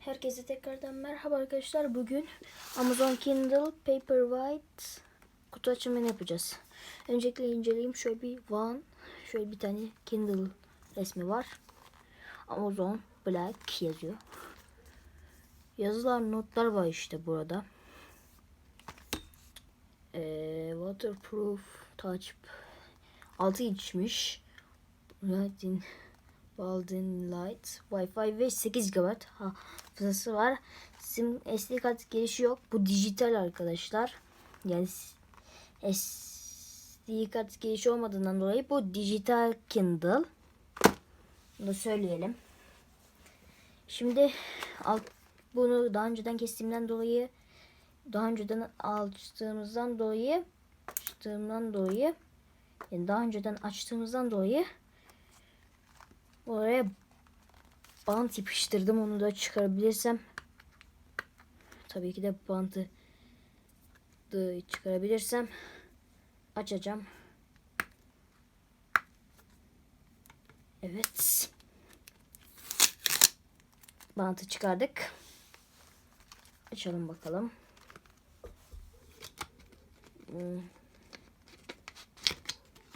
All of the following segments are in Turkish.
Herkese tekrardan merhaba arkadaşlar. Bugün Amazon Kindle Paperwhite kutu açımını yapacağız. Öncelikle inceleyeyim. Şöyle bir one, şöyle bir tane Kindle resmi var. Amazon Black yazıyor. Yazılar, notlar var işte burada. Ee, waterproof touch 6 inçmiş. Lighting Balden Light, Wi-Fi ve 8 GB hafızası var. Sim SD kart girişi yok. Bu dijital arkadaşlar. Yani SD kart girişi olmadığından dolayı bu dijital Kindle. Bunu söyleyelim. Şimdi alt, bunu daha önceden kestiğimden dolayı daha önceden açtığımızdan dolayı açtığımdan dolayı yani daha önceden açtığımızdan dolayı Oraya bant yapıştırdım. Onu da çıkarabilirsem. Tabii ki de bantı çıkarabilirsem açacağım. Evet. Bantı çıkardık. Açalım bakalım. Hmm.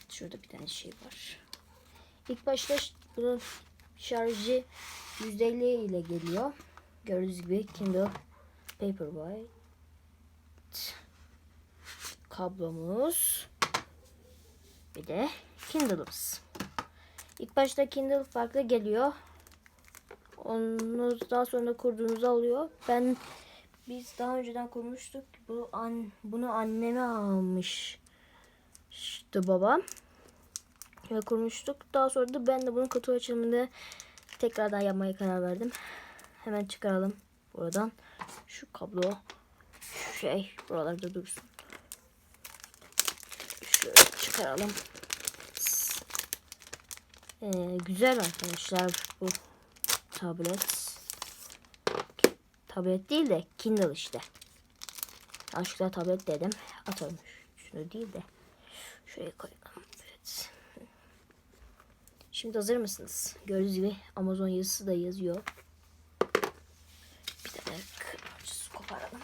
Şurada bir tane şey var. İlk başta bunun şarjı %50 ile geliyor. Gördüğünüz gibi Kindle Paperwhite kablomuz bir de Kindle'ımız. İlk başta Kindle farklı geliyor. Onu daha sonra kurduğunuzda alıyor. Ben biz daha önceden kurmuştuk. Bu an, bunu anneme almıştı babam kurmuştuk. Daha sonra da ben de bunun kutu açılımında tekrardan yapmaya karar verdim. Hemen çıkaralım buradan. Şu kablo şu şey buralarda dursun. Şöyle çıkaralım. Ee, güzel arkadaşlar bu tablet. Tablet değil de Kindle işte. Aşkla tablet dedim. Atalım şunu değil de. Şuraya koyalım. Evet. Şimdi hazır mısınız? Gördüğünüz gibi Amazon yazısı da yazıyor. Bir tane kırmızı koparalım.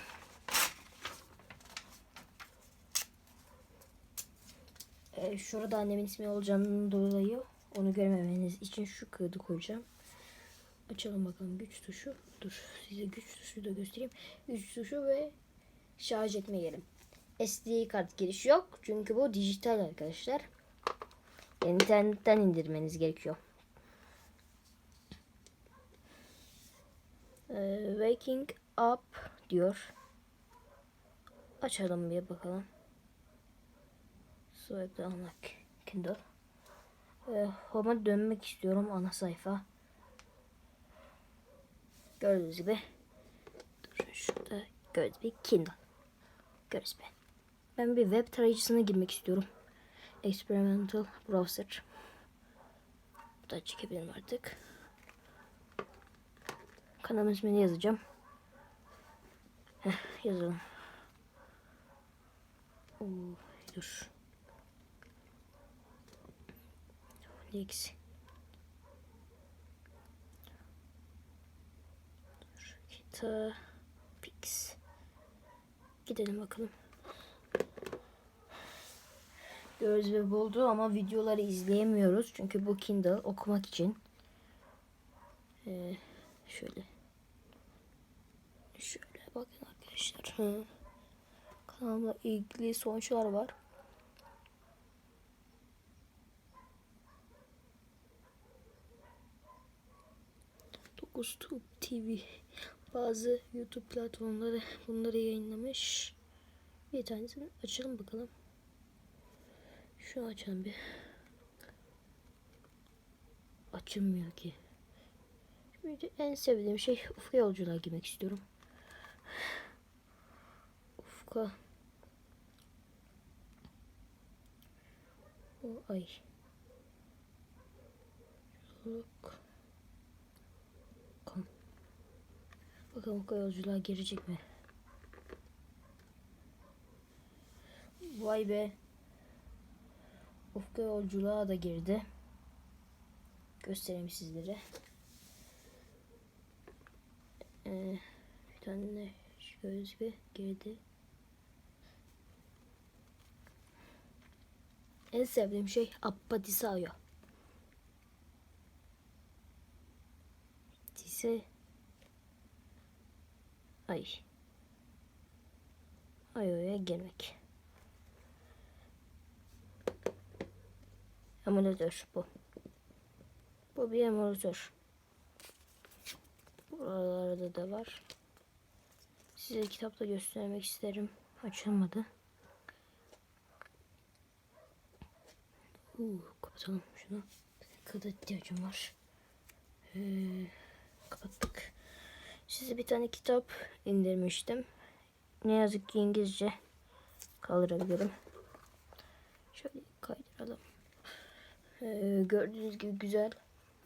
Ee, şurada annemin ismi olacağından dolayı onu görmemeniz için şu kağıdı koyacağım. Açalım bakalım güç tuşu. Dur size güç tuşu da göstereyim. Güç tuşu ve şarj etme yerim. SD kart girişi yok. Çünkü bu dijital arkadaşlar. Yani internetten indirmeniz gerekiyor. Ee, waking up diyor. Açalım bir bakalım. Swipe unlock Kindle. Ee, home'a dönmek istiyorum ana sayfa. Gördüğünüz gibi. Dur şurada gördüğünüz gibi Kindle. Gördüğünüz gibi. Ben bir web tarayıcısına girmek istiyorum. Experimental Browser. Bu da çekebilirim artık. Kanalın ismini yazacağım. Heh, yazalım. Oo, dur. Dur. Kita Pix. Gidelim bakalım. Gördüğünüz gibi buldu ama videoları izleyemiyoruz. Çünkü bu Kindle okumak için. Ee, şöyle. Şöyle bakın arkadaşlar. Hı. Kanalımla ilgili sonuçlar var. Tube TV bazı YouTube platformları bunları yayınlamış. Bir tanesini açalım bakalım. Şunu açalım bir. Açılmıyor ki. Şimdi en sevdiğim şey ufka yolculuğa girmek istiyorum. Ufka. O ay. Yolculuk. Kom. Bakalım ufka yolculuğa girecek mi? Vay be. Ufka yolculuğa da girdi. Göstereyim sizlere. Ee, bir tane şöyle bir girdi. En sevdiğim şey Appatisayo. Dise Ay. Ayo'ya girmek. Emülatör bu. Bu bir emülatör. Buralarda da var. Size kitapta göstermek isterim. Açılmadı. Uu, kapatalım şunu. Kıda ihtiyacım var. Ee, kapattık. Size bir tane kitap indirmiştim. Ne yazık ki İngilizce kaldırabilirim. Şöyle kaydıralım. Ee, gördüğünüz gibi güzel.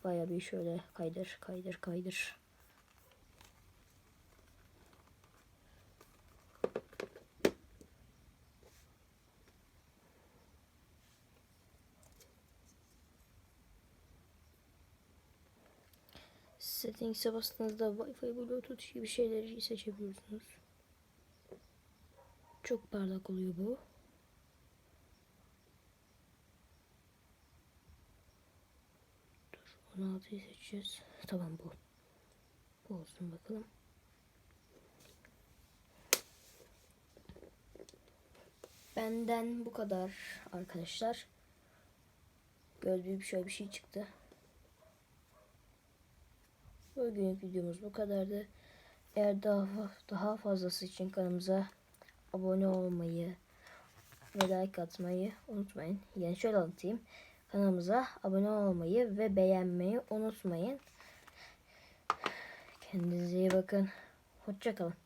Baya bir şöyle kaydır kaydır kaydır. Settings'e bastığınızda Wi-Fi, Bluetooth gibi şeyleri seçebiliyorsunuz. Çok parlak oluyor bu. 16'yı seçeceğiz. Tamam bu. Bu olsun bakalım. Benden bu kadar arkadaşlar. Gördüğüm şöyle bir şey çıktı. Bugünkü videomuz bu kadardı. Eğer daha daha fazlası için kanalımıza abone olmayı ve like atmayı unutmayın. Yani şöyle anlatayım. Kanalımıza abone olmayı ve beğenmeyi unutmayın. Kendinize iyi bakın. Hoşçakalın.